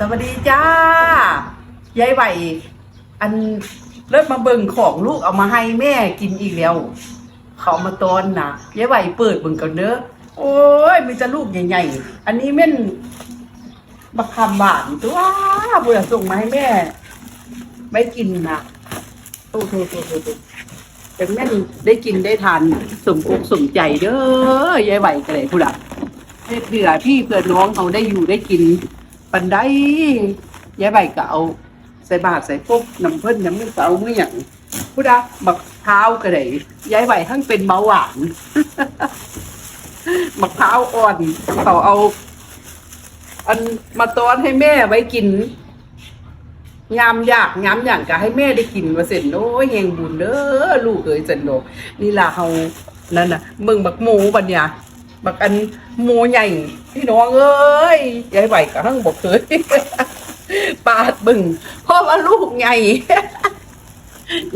สวัสดีจ้ายายไหวอันเลิศมาเบิ่งของลูกเอามาให้แม่กินอีกแล้ว เขามาตอนนะยายไหวเปิดเบิ่งก่อนเด้อโอ้ยมีแต่ลูกใหญ่ๆ อันนี้แม่นบักคำหวานตัวบุญส่งมาให้แม่ ไม่กินนะโอ้โหแต่แม่นได้กินได้ทานสมอกสมใจเด้อยายไหวกันเลยผู้ละเพื่อพี่เพื่อน้องเขาได้อยู่ได้กิน ปันได้ยายใบก็เอาใส่บาตรใส่ปุ๊บน้ำเพิ่นน้ำมันก็เอาเมื่ออย่างพุทธะบักเท้าวก็ได้ยายใบทั้งเป็นเบาหวานบักเท้าวอ่อนเขาเอา อันมาต้อนให้แม่ไว้กินยามอยากยามอย่างก็ให้แม่ได้กินว่าเสร็จโอ้ยเฮงบุญเด้อลูกเอ้ยจันโดนี่ล่ะเฮานั่นน่ะมึงบักหมูบัดเนี่ย บักอันหมูใหญ่พี่น้องเอ้ยยายไหวกับทั้งบอกเคยปาดบึงเพราะว่าลูกใหญ่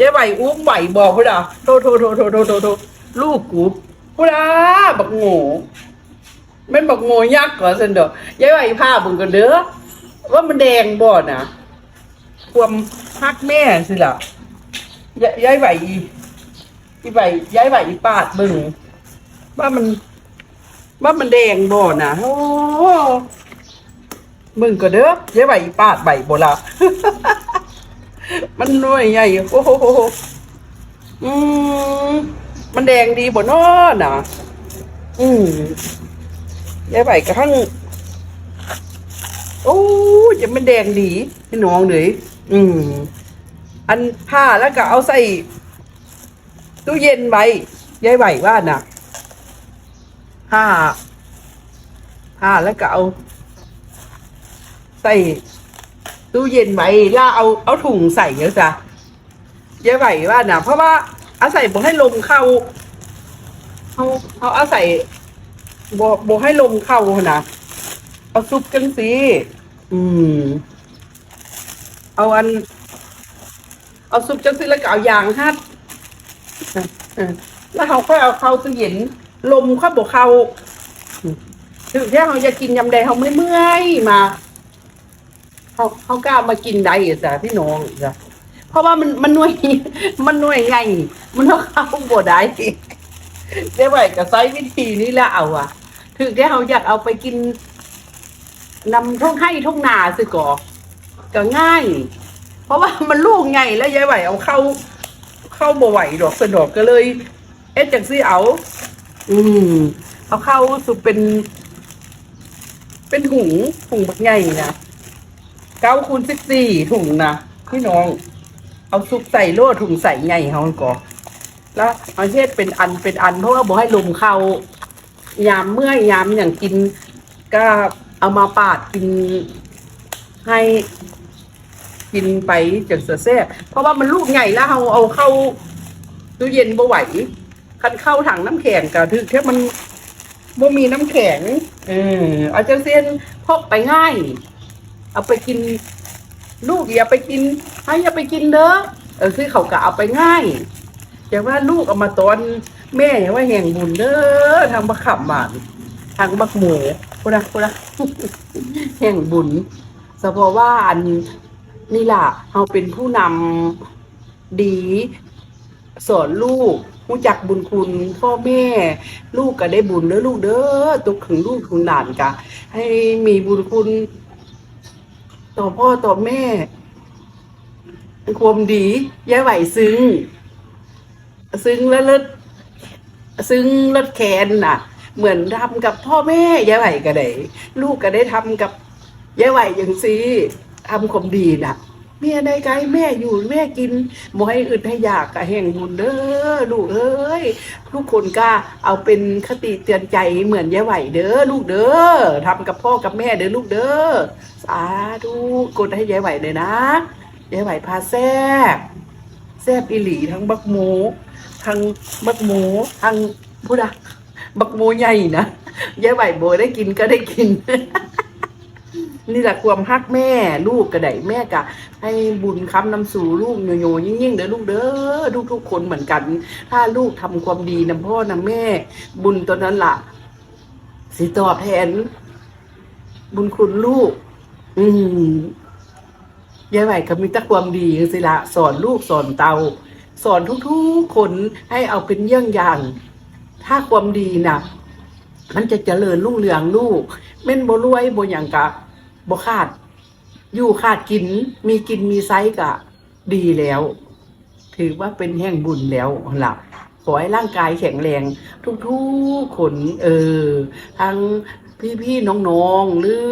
ยายไหวอุ้มไหวบอกพุ่นอะโทโทโทโทโทโทโทลูกกูพุ่นอะบักโง่แม่นบักโง่ยักษ์เหรอสันเดอยายไหวผ้าบึงกันเด้อว่ามันแดงบ่นะความฮักแม่สิล่ะยายไหวอีไหวยายไหวปาดบึงว่ามัน ว่ามันแดงบ่นะโอ้มึงก็เด้อเย้าใบปาดใบบ่ละมันหน่วยใหญ่โอ้โหอืมมันแดงดีบ่น้อน่ะอืมเย้าใบกระทั่งโอ้ยจะมันแดงดีพี่น้องเลยอืม อันผ้าแล้วก็เอาใส่ตู้เย็นไว้ยายไหวว่าน่ะ ผ้าผ้าแล้วก็เอา ใส่ตู้เย็นไว้แล้วเอาเอาถุงใส่เยอะจ้ะเยอะไหวว่านะเพราะว่าอาศัยบ่ให้ลมเข้าเขาเขาอาศัยบ่บ่ให้ลมเข้านะเอาซุปจังสิอืม เอาอัน เอาซุปจังสิแล้วก็เอายางฮัดแล้วเขาค่อยเอาเข้าตู้เย็น ลมเข้าบ่เขาถึงที่เขาจะกินยำแดงเขาไม่เมื่อยมาเขาเขากล้ามากินได้จ้ะพี่น้องจ้ะเพราะว่ามันมันหน่วย มันหน่วยใหญ่มันเอาเข้าบ่ได้ได้ไหวกับไซวิธีนี้แล้วเอาอะถึงที่เขาอยากเอาไปกินนำท่องให้ท่องนาสิก่อก็ง่าย เพราะว่ามันลูกใหญ่แล้วยายไหวเอาเข้า เข้าบ่ไหวดอกสะดอกก็เลย เอ๊ะจังซี่เอา อืมเอาเข้าสุเป็น เป็นถุงถุงบักใหญ่นะเก้าคูณสิบสี่ถุงนะพี่น้อง เอาซุปใส่โล่ถุงใส่ใหญ่เขาก่อนแล้วเอาเฮ็ดเป็นอันเป็นอันเพราะว่าบ่ให้ลมเข้ายามเมื่อยยามอย่างกิน ก็เอามาปาดกินให้กินไปจากเสือแซ่เพราะว่ามันลูกใหญ่แล้วเอาเอาเข้าตู้เย็นบ่ไหว คันเข้าถังน้ำแข็งก็ถึงแค่มันบ่มีน้ำแข็งเออเอาจังเส้นพกไปง่าย เอาไปกิน ลูกอย่าไปกินให้อย่าไปกินเด้อเออคือเขาก็เอาไปง่ายแต่ว่าลูกเอามาตอนแม่ย่าว่าแห่งบุญเด้อทางบักขับบานทางบักหมูพุนะพุนะแห่งบุญเฉพาะว่าอันนี่ล่ะเราเป็นผู้นำดีสอนลูก รู้จักบุญคุณพ่อแม่ ลูกก็ได้บุญเด้อลูกเด้อตุกถึงลูกถึงหลานกะ ให้มีบุญคุณ ต่อพ่อต่อแม่ความดีย่าไหวซึ้ง ซึ้งแล้วเลิศซึ้งเลิศแคนน่ะ เหมือนทำกับพ่อแม่ย่าไหวก็ได้ลูกก็ได้ทำกับย่าไหวอย่างซีทำความดีน่ะ แม่ได้ไกลแม่อยู่แม่กินบ่ให้อึดให้อยากกะแห่งบุญเด้อลูกเอ้ยทุกคนก็เอาเป็นคติเตือนใจเหมือนยายไหวเด้อลูกเด้อทำกับพ่อกับแม่เด้อลูกเด้อสาธุกดให้ยายไหวเลยนะยายไหวพาแซ่บแซ่บอีหลีทั้งบักหมูทั้งบักหมูทั้งพูดอะบักหมูใหญ่นะยายไหวโบได้กินก็ได้กิน นี่แหละความฮักแม่ลูกกระไดแม่กะ ให้บุญคำนำสู่ลูกโยโยยิ่งยิ่งๆเด้อลูกเด้อลูกทุกคนเหมือนกัน ถ้าลูกทำความดีนำพ่อนำแม่ บุญตัวนั้นล่ะ สิตอบแทน บุญคุณลูก อืมยายไหวก็มีแตะความดีสิละสอนลูกสอนเตา สอนทุกๆคนให้เอาเป็นเยี่ยงอย่าง ถ้าความดีน่ะมันจะเจริญรุ่งเรืองลูกเม่นบ่รวยบ่หยังกะ บ่ขาด อยู่ขาดกิน มีกินมีไซส์กะ ดีแล้ว ถือว่าเป็นแห่งบุญแล้วหลับขอให้ร่างกายแข็งแรง ทุกๆคนเออ ทั้งพี่ๆน้องๆ หรือ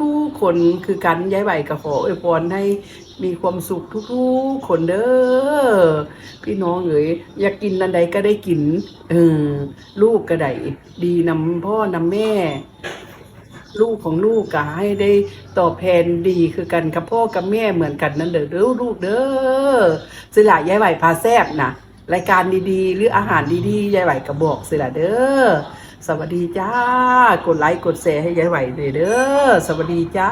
ทุกๆคนคือกันย้ายใบก็ขออวยพรให้มีความสุขทุกๆคนเด้อพี่น้องเอ๋ยอยากกินอันใดก็ได้กินเออลูกก็ได้ดีนำพ่อนำแม่ ลูกของลูกก็ให้ได้ตอบแทนดีคือกันกับพ่อกับแม่เหมือนกันนั่นเด้อลูกเด้อสิละยายไหวพาแซบนะรายการดีๆ หรืออาหารดีๆยายไหวกระบอกสิละเด้อสวัสดีจ้า กดไลค์กดแชร์ให้ยายไหวเลยเด้อสวัสดีจ้า